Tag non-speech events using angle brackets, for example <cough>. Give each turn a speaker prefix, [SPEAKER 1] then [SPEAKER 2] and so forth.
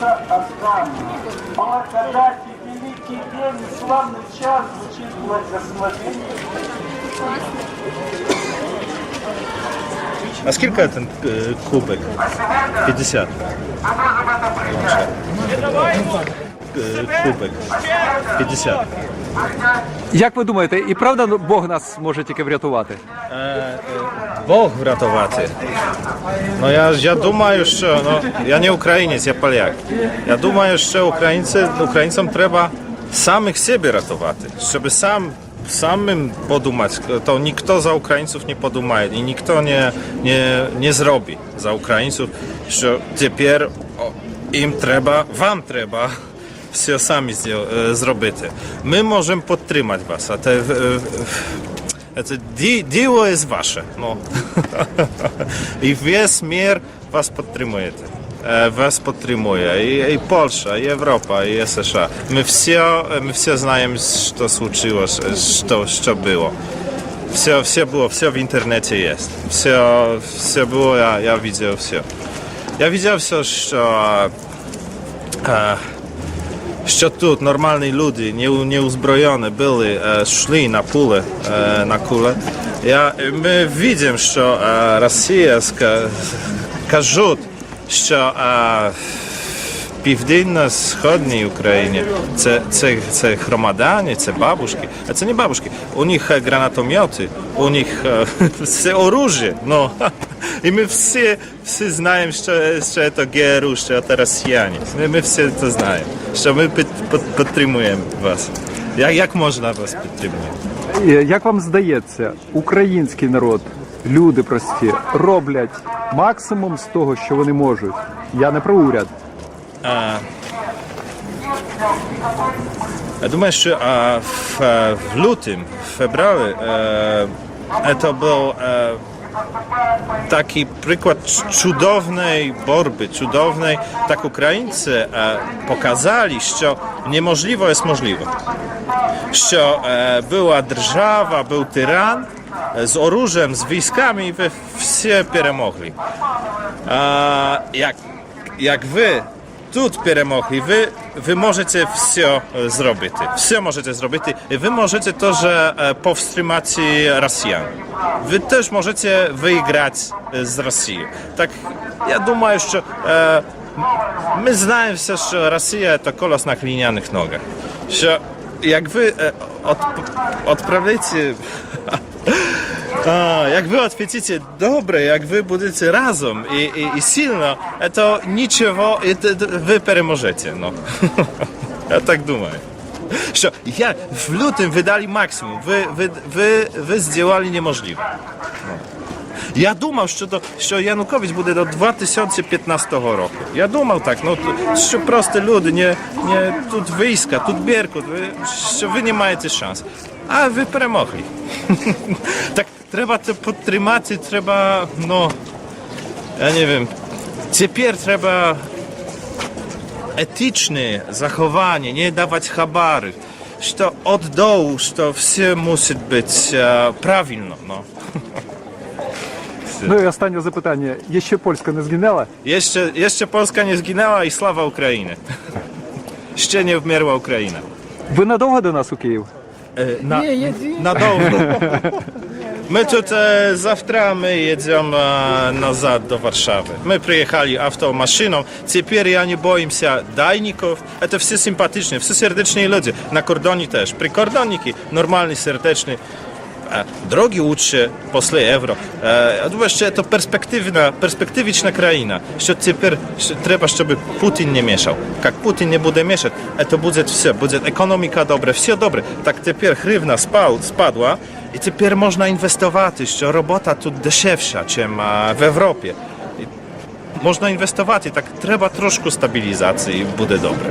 [SPEAKER 1] душа останется. Благодати, великий день славный час звучит благословение.
[SPEAKER 2] А сколько это э, кубик? 50. Кубик. 50.
[SPEAKER 3] Як ви думаєте, і правда ну, Бог нас може тільки врятувати?
[SPEAKER 2] Бог врятувати. Ну я, я думаю, що ну, я не українець, я поляк. Я думаю, що українці, українцям треба самих себе рятувати, щоб сам самим подумати, to ніхто за українців не подумає і ніхто не, не, не зробить за українців, що тепер о, їм треба, вам треба все самі зро- е, зробити. Ми можемо підтримати вас, а те, е, е, це ді- діло є ваше. Ну. І весь мир вас підтримує. Е, Вас підтримує. І, і Польща, і Європа, і США. Ми все, ми все знаємо, що случилось, що, що було. Все, все było, все w internecie jest. Все, все było, ja, ja widzę все. Ja widział все, що, е, що тут нормальні люди, не, неузброєні були, е, йшли на пуле, е, на куле. Я, ми бачимо, що е, Росія ска- кажуть, що е, в південно-сходній Україні це, це, це громадяни, це бабушки, а це не бабушки. У них е, гранатомети, у них е, <laughs> все оружие. Ну, <laughs> і ми всі, всі знаємо, що, що це ГРУ, що це росіяни. Ми, ми всі це знаємо, що ми під, під, підтримуємо вас. Як, як можна вас підтримувати?
[SPEAKER 3] Е, Як вам здається, український народ, люди прості, роблять максимум з того, що вони можуть? Я не про уряд.
[SPEAKER 2] Ja думаю, що а, в, е, в лютому, в февралі, е, це був е, такий приклад чудовної боротьби, чудовної, так українці е, показали, що неможливо є можливо. Що е, була держава, був тиран е, з оружием, з військами, і ви всі перемогли. А, як, як ви тут перемогли, ви, ви можете все е, зробити. Все можете зробити. І ви можете теж е, повстрімати росіян. Ви теж можете виграти е, з Росією. Так, я думаю, що е, ми знаємо все, що Росія це колос на глиняних ногах. Що як ви е, от, відправляєте wy odwiedzicie dobre, jak wy będziecie razem i, i, i silno, to niczego i to- to wy peremożecie, no. ja tak думаю. Що я в лютому видали максимум, ви, ви, ви, ви зробили неможливе. Я думав, що, до, що Янукович буде до 2015 року. Я думав так, ну, що просто люди, не, не, тут війська, тут Беркут, ви, що ви не маєте шансу. А ви перемогли. <laughs> так треба це підтримати, треба, ну, я не wiem, тепер треба етичне заховання, не давати хабари, що від dołu, що все мусить бути е, правильно. Ну.
[SPEAKER 3] Ну і останнє запитання. Є ще польська не згинала?
[SPEAKER 2] Jeszcze, jeszcze Polska nie zginęła i sława Ukrainy. Jeszcze nie wmierła Ukraina.
[SPEAKER 3] Ви надовго до нас у Київ?
[SPEAKER 2] Na, na dawno. My tutaj zawtra my jedziemy e, nazad do Warszawy. My przyjechali automaszyną. Teraz ja nie boję się dajników. To wszyscy sympatyczni, wszyscy serdeczni ludzie. Na kordonie też. Prikordonniki, normalny, serdeczny. E, drogi uczy e, posle euro. E, a to perspektywna, perspektywiczna kraina. Że Cypr trzeba, żeby Putin nie mieszał. Jak Putin nie będzie mieszać, to będzie wszystko. Będzie ekonomika dobra, wszystko dobre. Tak Cypr hrywna spał, spadła i Cypr można inwestować, że robota tu deszewsza, czym w Europie. Można inwestować tak trzeba troszkę stabilizacji i będzie dobre.